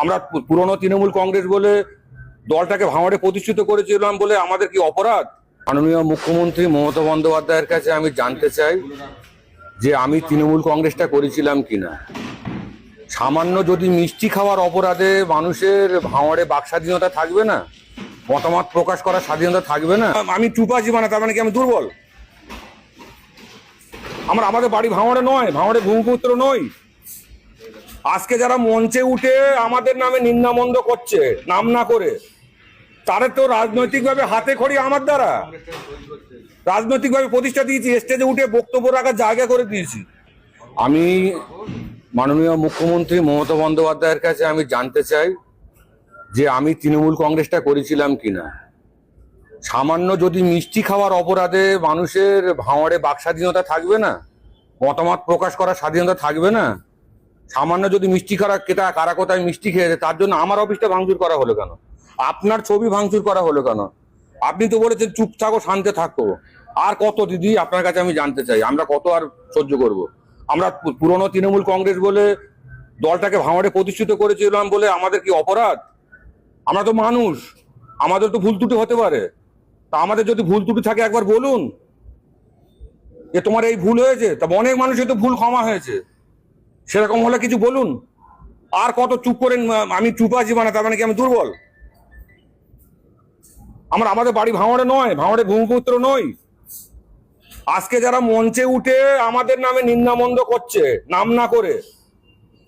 আমরা পুরনো তৃণমূল কংগ্রেস বলে দলটাকে ভাঙড়ে প্রতিষ্ঠিত করেছিলাম বলে আমাদের কি অপরাধ? মাননীয় মুখ্যমন্ত্রী মমতা বন্দ্যোপাধ্যায়ের কাছে আমি জানতে চাই যে আমি তৃণমূল কংগ্রেসটা করেছিলাম কিনা। সামান্য যদি মিষ্টি খাওয়ার অপরাধে মানুষের ভাঙড়ে বাক স্বাধীনতা থাকবে না? মতামত প্রকাশ করার স্বাধীনতা থাকবে না? আমি চুপাচি মানে তার মানে কি আমি দুর্বল? আমার আমাদের বাড়ি ভাঙড়ে নয় ভাঙড়ে ভূমিপুত্র নই আজকে যারা মঞ্চে উঠে আমাদের নামে নিন্দামন্দ করছে, নাম না করে, তারা তো রাজনৈতিকভাবে হাতে খড়ি আমার দ্বারা। রাজনৈতিকভাবে প্রতিষ্ঠা দিয়েছি স্টেজে উঠে বক্তব্য রাখার জায়গা করে দিয়েছি। আমি মাননীয় মুখ্যমন্ত্রী মমতা বন্দ্যোপাধ্যায়ের কাছে আমি জানতে চাই যে আমি তৃণমূল কংগ্রেসটা করেছিলাম কিনা। সামান্য যদি মিষ্টি খাওয়ার অপরাধে মানুষের ভাঙড়ে বাক স্বাধীনতা থাকবে না, মতামত প্রকাশ করার স্বাধীনতা থাকবে না সামান্য যদি মিষ্টি খাওয়া কেটা কারা কোথায় মিষ্টি খেয়েছে, তার জন্য আমার অফিসটা ভাঙচুর করা হলো কেন? আপনার ছবি ভাঙচুর করা হলো কেন? আপনি তো বলেছেন চুপ থাকো, শান্তে থাকো। আর কত দিদি, আপনার কাছে আমি জানতে চাই, আমরা কত আর সহ্য করব? আমরা পুরনো তৃণমূল কংগ্রেস বলে দলটাকে ভাঙড়ে প্রতিষ্ঠিত করেছিলাম বলে আমাদের কি অপরাধ? আমরা তো মানুষ, আমাদের তো ভুল ত্রুটি হতে পারে। তা আমাদের যদি ভুল ত্রুটি থাকে একবার বলুন। যে তোমার এই ভুল হয়েছে? তা অনেক মানুষের তো ভুল ক্ষমা হয়েছে। সেরকম হলে কিছু বলুন। আর কত চুপ করেন আমি চুপ আছি মানে তার মানে কি আমি দুর্বল? আমার, আমাদের বাড়ি ভাঙড়ে নয়, ভাঙড়ে ভূমিপুত্র নই আজকে যারা মঞ্চে উঠে আমাদের নামে নিন্দামন্দ করছে, নাম না করে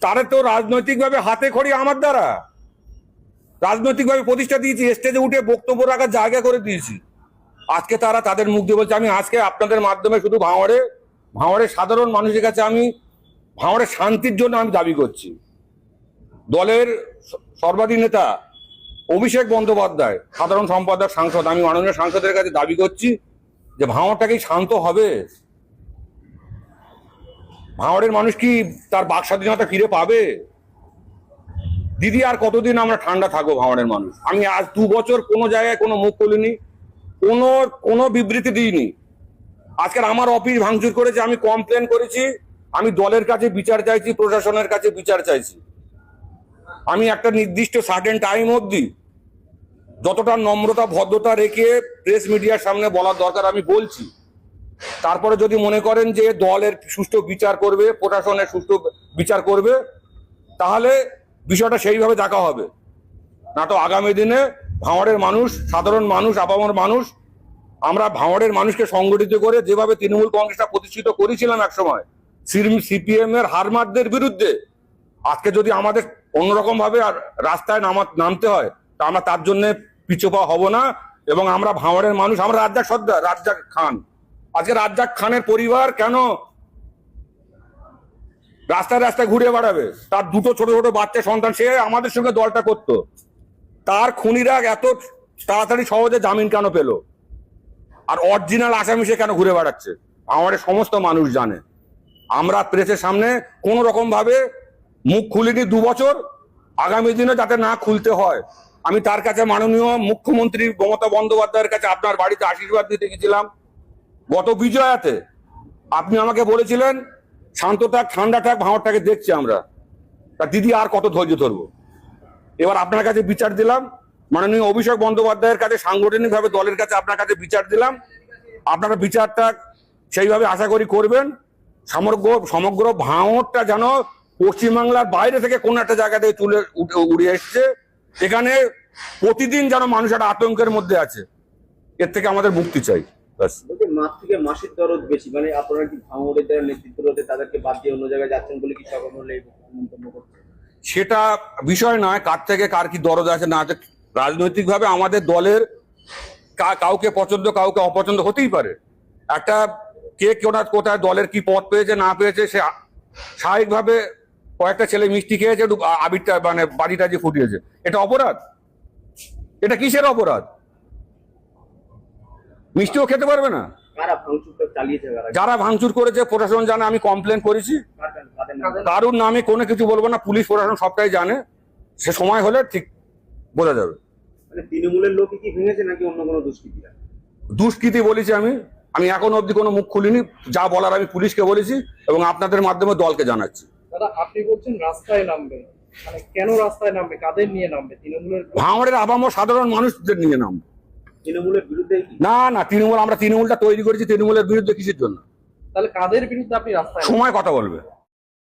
তারা তো রাজনৈতিকভাবে হাতে খড়ি আমার দ্বারা। রাজনৈতিকভাবে প্রতিষ্ঠা দিয়েছি স্টেজে উঠে বক্তব্য রাখার জায়গা করে দিয়েছি। আজকে তারা তাদের মুখ দিয়ে বলছে, আমি আজকে আপনাদের মাধ্যমে শুধু ভাঙড়ে, ভাঙড়ের সাধারণ মানুষের কাছে আমি ভাঙড়ের শান্তির জন্য আমি দাবি করছি। দলের সর্বাধিক নেতা অভিষেক বন্দ্যোপাধ্যায়, সাধারণ সম্পাদক, সাংসদ, আমি মাননীয় সাংসদের কাছে দাবি করছি যে ভাঙড়টাকেই শান্ত হবে। ভাঙড়ের মানুষ কি তার বাক স্বাধীনতা ফিরে পাবে? দিদি, আর কতদিন আমরা ঠান্ডা থাকব ভাঙড়ের মানুষ? আমি আজ দু বছর কোনো জায়গায় কোনো মুখ খুলিনি, কোনো কোনো বিবৃতি দিইনি। আজকের আমার অফিস ভাঙচুর করেছে, আমি কমপ্লেন করেছি। আমি দলের কাছে বিচার চাইছি, প্রশাসনের কাছে বিচার চাইছি। আমি একটা নির্দিষ্ট সার্টেন টাইম অবধি যতটা নম্রতা, ভদ্রতা রেখে প্রেস মিডিয়ার সামনে বলার দরকার আমি বলছি। তারপরে যদি মনে করেন যে দলের সুষ্ঠু বিচার করবে, প্রশাসনের সুষ্ঠু বিচার করবে, তাহলে বিষয়টা সেইভাবে দেখা হবে। না তো আগামী দিনে ভাঙড়ের মানুষ, সাধারণ মানুষ, আপামর মানুষ, আমরা ভাঙড়ের মানুষকে সংগঠিত করে যেভাবে তৃণমূল কংগ্রেসটা প্রতিষ্ঠিত করেছিলাম একসময় সিপিএম এর হারমারদের বিরুদ্ধে। আজকে যদি আমাদের অন্যরকম ভাবে আর রাস্তায় নামা, নামতে হয়, তা আমরা তার জন্য পিছুপা হব না এবং আমরা ভাঙড়ের মানুষ, আমরা রাজ্জাক সর্দার, রাজ্জাক খান। আজকে রাজ্জাক খানের পরিবার কেন রাস্তায় রাস্তায় ঘুরে বেড়াবে? তার দুটো ছোট ছোট বাচ্চা সন্তান, সে আমাদের সঙ্গে দলটা করতো। তার খুনিরা এত তাড়াতাড়ি সহজে জামিন কেন পেল? আর অরিজিনাল আসামি সে কেন ঘুরে বেড়াচ্ছে? আমাদের সমস্ত মানুষ জানে। আমরা প্রেসের সামনে কোন রকম ভাবে মুখ খুলিনি দু বছর। আগামী দিনে যাতে না খুলতে হয়। আমি তার কাছে মাননীয় মুখ্যমন্ত্রী মমতা বন্দ্যোপাধ্যায়ের কাছে আপনার বাড়িতে আশীর্বাদ দিতে গেছিলাম গত বিজয়াতে আপনি আমাকে বলেছিলেন, শান্ত থাক, ঠান্ডা থাক ভাঁড়টাকে দেখছি আমরা। তা দিদি আর কত ধৈর্য ধরবো? এবার আপনার কাছে বিচার দিলাম। মাননীয় অভিষেক বন্দ্যোপাধ্যায়ের কাছে সাংগঠনিকভাবে দলের কাছে আপনার কাছে বিচার দিলাম। আপনারা বিচারটা সেইভাবে আশা করি করবেন। সমগ্র সমগ্র ভাঙরটা যেন পশ্চিমবাংলার বাইরে থেকে কোন একটা জায়গা থেকে তুলে উড়ে এসছে। এখানে প্রতিদিন যেন মানুষ একটা আতঙ্কের মধ্যে আছে। এর থেকে আমাদের মুক্তি চাই। মাস থেকে মাসের দরদ বেশি মানে আপনারা কি ভাঙড়ের যারা নেতৃত্ব রয়েছে তাদেরকে বাদ দিয়ে অন্য জায়গায় যাচ্ছেন বলে কি মন্তব্য সেটা বিষয় নয় কার থেকে কার কি দরদ আছে না আছে। রাজনৈতিকভাবে আমাদের দলের কাউকে পছন্দ কাউকে অপছন্দ হতেই পারে। একটা কে কোনা কোথায় দলের কি পদ পেয়েছে না পেয়েছে সে স্বাভাবিকভাবে কয়েকটা ছেলে মিষ্টি খেয়েছে আবিরটা মানে বাড়িটা যে ফুটিয়েছে। এটা অপরাধ? এটা কিসের অপরাধ? মিষ্টিও খেতে পারবে না? যারা ভাঙচুর করেছে প্রশাসন জানে আমি কমপ্লেন করেছি? কারুর নামে কোনো কিছু বলব না পুলিশ প্রশাসন সবটাই জানে। সে সময় হলে ঠিক বোঝা যাবে। মানে তৃণমূলের লোকই কি ভেঙেছে নাকি অন্য কোনো দুষ্কৃতীরা? দুষ্কৃতি বলেছি আমি। আমি এখন অবধি কোনো মুখ খুলিনি যা বলার আমি পুলিশকে বলেছি এবং আপনাদের মাধ্যমে দলকে জানাচ্ছি। দাদা আপনি বলছেন রাস্তায় নামবে। মানে কেন রাস্তায় নামবে? কাদের নিয়ে নামবে? তৃণমূলের ভাঙড়ের সাধারণ মানুষদের নিয়ে নামবে। তৃণমূলের বিরুদ্ধে না না তৃণমূল আমরা তৃণমূলটা তৈরি করেছি তৃণমূলের বিরুদ্ধে কিসের জন্য? তাহলে কাদের বিরুদ্ধে আপনি রাস্তায় সময় কথা বলবে।